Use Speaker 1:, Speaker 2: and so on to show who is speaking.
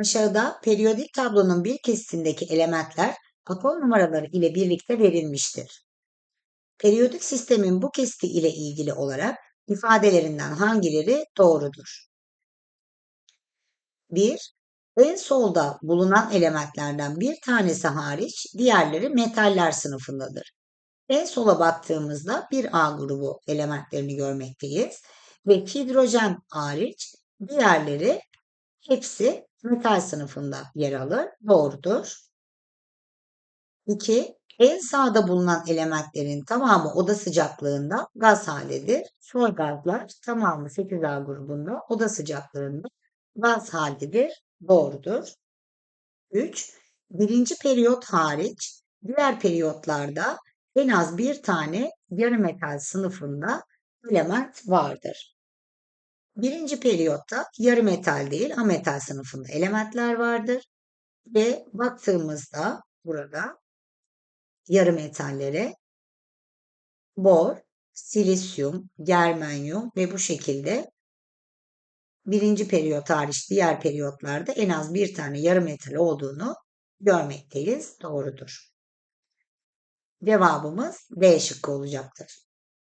Speaker 1: Aşağıda periyodik tablonun bir kesitindeki elementler atom numaraları ile birlikte verilmiştir. Periyodik sistemin bu kesiti ile ilgili olarak ifadelerinden hangileri doğrudur? 1. En solda bulunan elementlerden bir tanesi hariç diğerleri metaller sınıfındadır. En sola baktığımızda bir A grubu elementlerini görmekteyiz ve hidrojen hariç diğerleri hepsi metal sınıfında yer alır. Doğrudur. 2. En sağda bulunan elementlerin tamamı oda sıcaklığında gaz halidir. Sol gazlar tamamı 8A grubunda oda sıcaklığında gaz halidir. Doğrudur. 3. Birinci periyot hariç diğer periyotlarda en az bir tane yarı metal sınıfında element vardır. Birinci periyotta yarı metal değil ametal sınıfında elementler vardır. Ve baktığımızda burada yarı metallere bor, silisyum, germanyum ve bu şekilde birinci periyot hariç diğer periyotlarda en az bir tane yarı metal olduğunu görmekteyiz. Doğrudur. Cevabımız D şıkkı olacaktır.